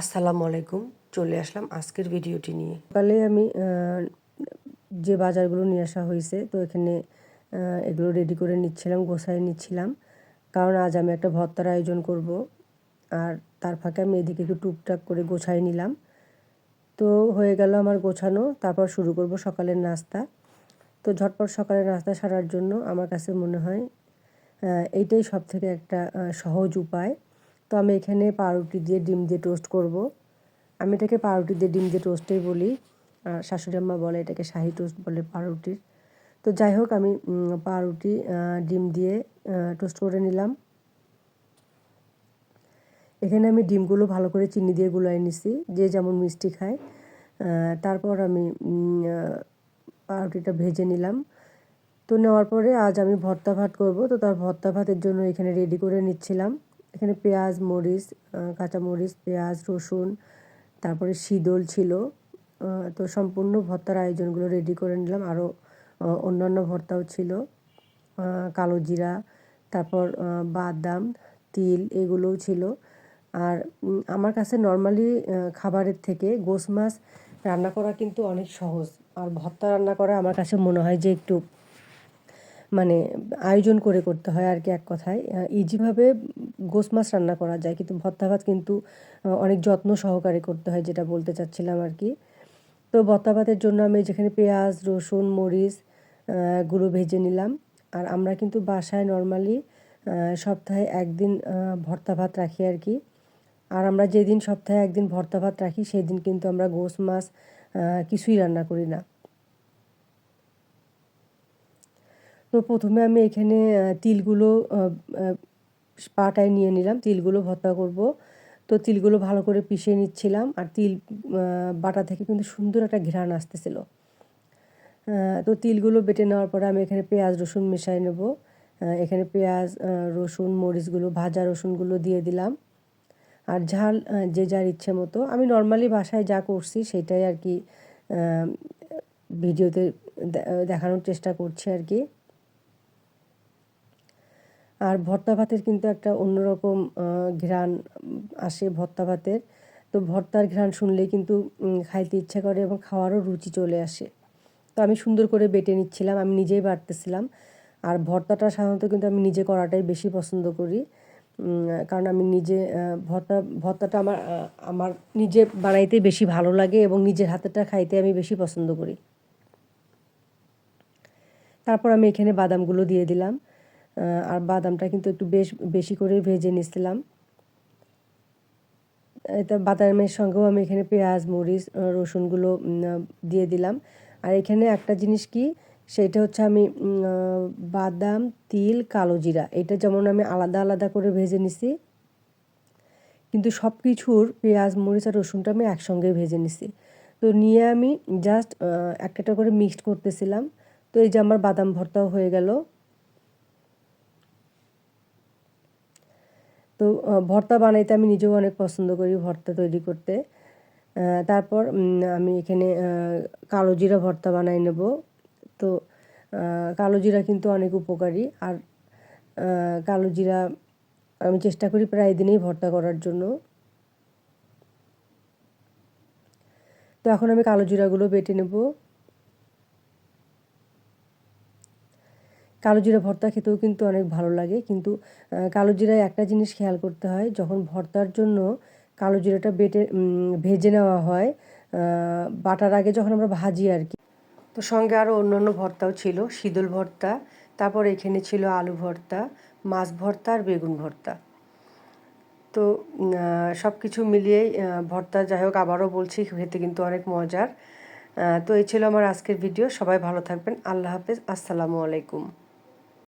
আসসালামু আলাইকুম, চলে আসলাম আজকের ভিডিওটি নিয়ে। সকালে আমি যে বাজারগুলো নিয়ে আসা হয়েছে, তো এখানে এগুলো রেডি করে নিচ্ছিলাম, গোছায় নিচ্ছিলাম। কারণ আজ আমি একটা ভর্তার আয়োজন করব, আর তার ফাঁকে আমি এদিকে একটু টুকটাক করে গোছায় নিলাম। তো হয়ে গেল আমার গোছানো, তারপর শুরু করব সকালের নাস্তা। তো ঝটপট সকালের নাস্তা সারার জন্য আমার কাছে মনে হয় এইটাই সব থেকে একটা সহজ উপায়। তো আমি এখানে পাউরুটি দিয়ে ডিম দিয়ে টোস্ট করব। আমি এটাকে পাউরুটি দিয়ে ডিম দিয়ে টোস্টেই বলি। শাশুড়ি আম্মা বলে এটাকে শাহি টোস্ট বলে পাউরুটির। তো যাই হোক, আমি পাউরুটি ডিম দিয়ে টোস্ট করে নিলাম। এখানে আমি ডিমগুলো ভালো করে চিনি দিয়ে গুলাই নিছি, যে যেমন মিষ্টি খায়। তারপর আমি পাউরুটিটা ভেজে নিলাম। তো নেওয়ার পরে আজ আমি ভর্তা ভাত করব। তো তার ভর্তা ভাতের জন্য এখানে রেডি করে নিচ্ছিলাম। এখানে পেঁয়াজ, মরিচ কাঁচামরিচ পেঁয়াজ, রসুন, তারপরে শীদল ছিল। তো সম্পূর্ণ ভর্তার আয়োজনগুলো রেডি করে নিলাম। আরও অন্যান্য ভর্তাও ছিল। কালো জিরা, তারপর বাদাম, তিল এগুলোও ছিল। আর আমার কাছে নর্মালি খাবারের থেকে গোস মাছ রান্না করা কিন্তু অনেক সহজ। আর ভর্তা রান্না করা আমার কাছে মনে হয় যে একটু মানে আয়োজন করে করতে হয় আর কি এক কথায়। ইজিভাবে গোস মাছ রান্না করা যায়, কিন্তু ভর্তা ভাত কিন্তু অনেক যত্ন সহকারে করতে হয় যেটা বলতে চাচ্ছিলাম আর কি। তো ভর্তা ভাতের জন্য আমি যেখানে পেঁয়াজ, রসুন, মরিচ গুঁড়ো ভেজে নিলাম। আর আমরা কিন্তু বাসায় নর্মালি সপ্তাহে একদিন ভর্তা ভাত রাখি আর কি। আর আমরা যেদিন সপ্তাহে একদিন ভর্তা ভাত রাখি সেই দিন কিন্তু আমরা গোস মাছ কিছুই রান্না করি না। তো প্রথমে আমি এখানে তিলগুলো পাটায় নিয়ে নিলাম। তিলগুলো ভর্তা করব। তো তিলগুলো ভালো করে পিষে নিচ্ছিলাম আর তিল বাটা থেকে কিন্তু সুন্দর একটা ঘ্রাণ আসতেছিল। তো তিলগুলো বেটে নেওয়ার পরে আমি এখানে পেঁয়াজ, রসুন মেশাই নেব। এখানে পেঁয়াজ রসুন, মরিচগুলো, ভাজা রসুনগুলো দিয়ে দিলাম। আর ঝাল যে যার ইচ্ছে মতো। আমি নর্মালি বাসায় যা করছি সেটাই আর কি ভিডিওতে দেখানোর চেষ্টা করছি আর কি। আর ভর্তা ভাতের কিন্তু একটা অন্যরকম ঘ্রাণ আসে ভর্তা ভাতের। তো ভর্তার ঘ্রাণ শুনলেই কিন্তু খাইতে ইচ্ছা করে এবং খাওয়ারও রুচি চলে আসে। তো আমি সুন্দর করে বেটে নিচ্ছিলাম, আমি নিজেই বাটতেছিলাম। আর ভর্তাটা সাধারণত কিন্তু আমি নিজে করাটাই বেশি পছন্দ করি। কারণ আমি নিজে ভর্তা, ভর্তাটা আমার আমার নিজে বানাইতে বেশি ভালো লাগে এবং নিজের হাতেরটা খাইতে আমি বেশি পছন্দ করি। তারপর আমি এখানে বাদামগুলো দিয়ে দিলাম। আর বাদামটা কিন্তু একটু বেশ, বেশি করে ভেজে নিয়েছিলাম। এটা বাদামের সঙ্গেও আমি এখানে পেঁয়াজ, মরিচ রসুনগুলো দিয়ে দিলাম। আর এখানে একটা জিনিস কি, সেটা হচ্ছে আমি বাদাম, তিল, কালো জিরা, এটা যেমন আমি আলাদা আলাদা করে ভেজে নিছি, কিন্তু সব কিছুর পেঁয়াজ, মরিচ আর রসুনটা আমি একসঙ্গে ভেজে নিছি। তো নিয়ে আমি জাস্ট একটা করে মিক্সড করতেছিলাম। তো এই যে আমার বাদাম ভর্তাও হয়ে গেল। তো ভর্তা বানাইতে আমি নিজেও অনেক পছন্দ করি ভর্তা তৈরি করতে। তারপর আমি এখানে কালো জিরা ভর্তা বানাই নেব। তো কালো জিরা কিন্তু অনেক উপকারী। আর কালো জিরা আমি চেষ্টা করি প্রায় দিনেই ভর্তা করার জন্য। তো এখন আমি কালো জিরাগুলো বেটে নেব। কালো জিরা ভর্তা খেতেও কিন্তু অনেক ভালো লাগে। কিন্তু কালো জিরায় একটা জিনিস খেয়াল করতে হয়, যখন ভর্তার জন্য কালো জিরাটা বেটে ভেজে নেওয়া হয় বাটার আগে যখন আমরা ভাজি আর কি। তো সঙ্গে আরও অন্য অন্য ভর্তাও ছিল, শীতল ভর্তা, তারপর এখানে ছিল আলু ভর্তা, মাছ ভর্তা আর বেগুন ভর্তা। তো সব কিছু মিলিয়েই ভর্তা যাই হোক আবারও বলছি, খেতে কিন্তু অনেক মজার। তো এই ছিল আমার আজকের ভিডিও, সবাই ভালো থাকবেন, আল্লাহ হাফেজ, আসসালামু আলাইকুম।